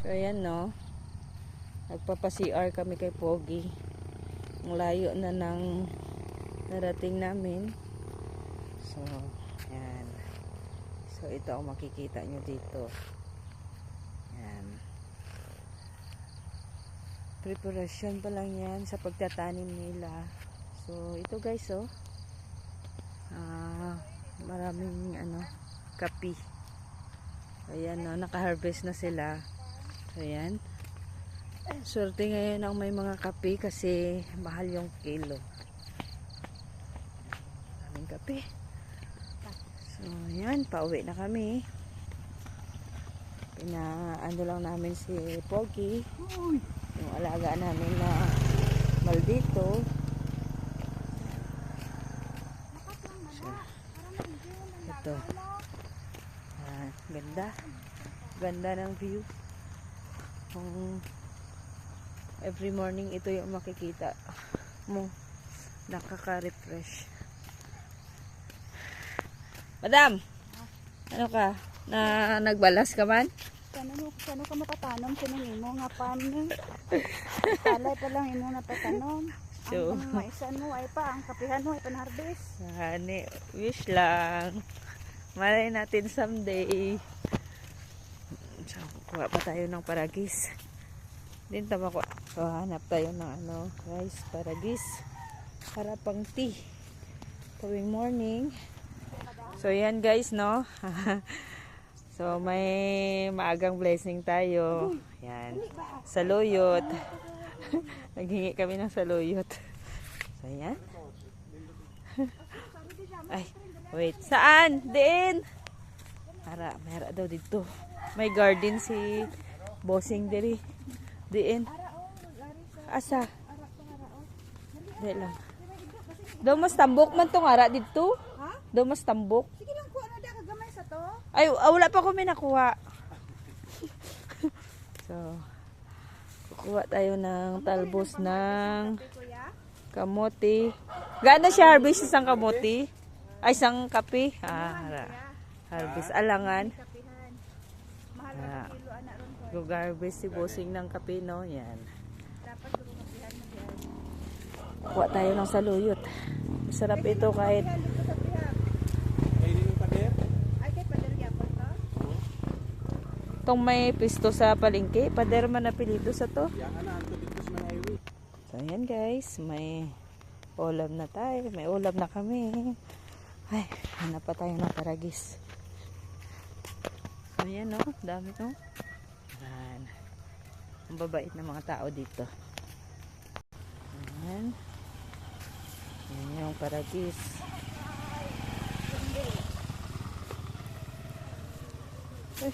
So, ayan no. Nagpapa-CR kami kay Pogi. Ang layo na ng narating namin. So, ayan. So, ito ang makikita nyo dito. Ayan. Preparasyon pa lang yan sa pagtatanim nila. So, ito guys, oh. Ah, maraming ano, kapi. Ayan, no, naka-harvest na sila. Ayan. Swerte ngayon ang may mga kape kasi mahal yung kilo. Maraming kape. So, ayan, pauwi na kami. Pina, ano lang namin si Pogi. Yung alaga namin na maldito. So, ito. Ah, ganda. Ganda ng view. Kung every morning ito yung makikita mo. Nakaka-refresh. Madam! Ano ka? Na nagbalas ka man? Kano kano ka mapatanom kinong imo nga pan. Palay pa lang imo napatanom. So- Ang maisan mo ay pa ang kapihan mo ay panharvest. Hani, wish lang. Malay natin someday. Kuha pa tayo ng paragis. Din tama ko. So, hanap tayo ng ano, rice, paragis. Para pang tea. Tuwing morning. So, yan guys, no? so, may maagang blessing tayo. Yan. Saluyot. Naghingi kami ng saluyot. So, yan. Ay, wait. Saan? Diin. Para, mayroon daw dito. May garden si Bossing diri. Diin. Asa? Di lang. Daw mas tambok man tong ara dito. Ha? Daw mas tambok. Sige lang ko ano da kagamay sa to. Ay, ah, wala pa kami nakuha. so, kukuha tayo ng talbos ng kamote. Gaano siya harvest isang kamote? Ay, isang kape? Ah, hara- harvest alangan. Ko. Mag-harvest si bossing ng kape, no? Yan. Dapat puro kapihan mo diyan. Kuha tayo ng saluyot. Masarap ito kahit itong may pisto sa palengke. Pader man na pilito sa to. So, ayan guys. May ulam na tayo. May ulam na kami. Ay, hanap pa tayo ng paragis. Ayan no. Dami no. Ayan. Ang babait ng mga tao dito. Ayan. Ayan yung paragis. Ay,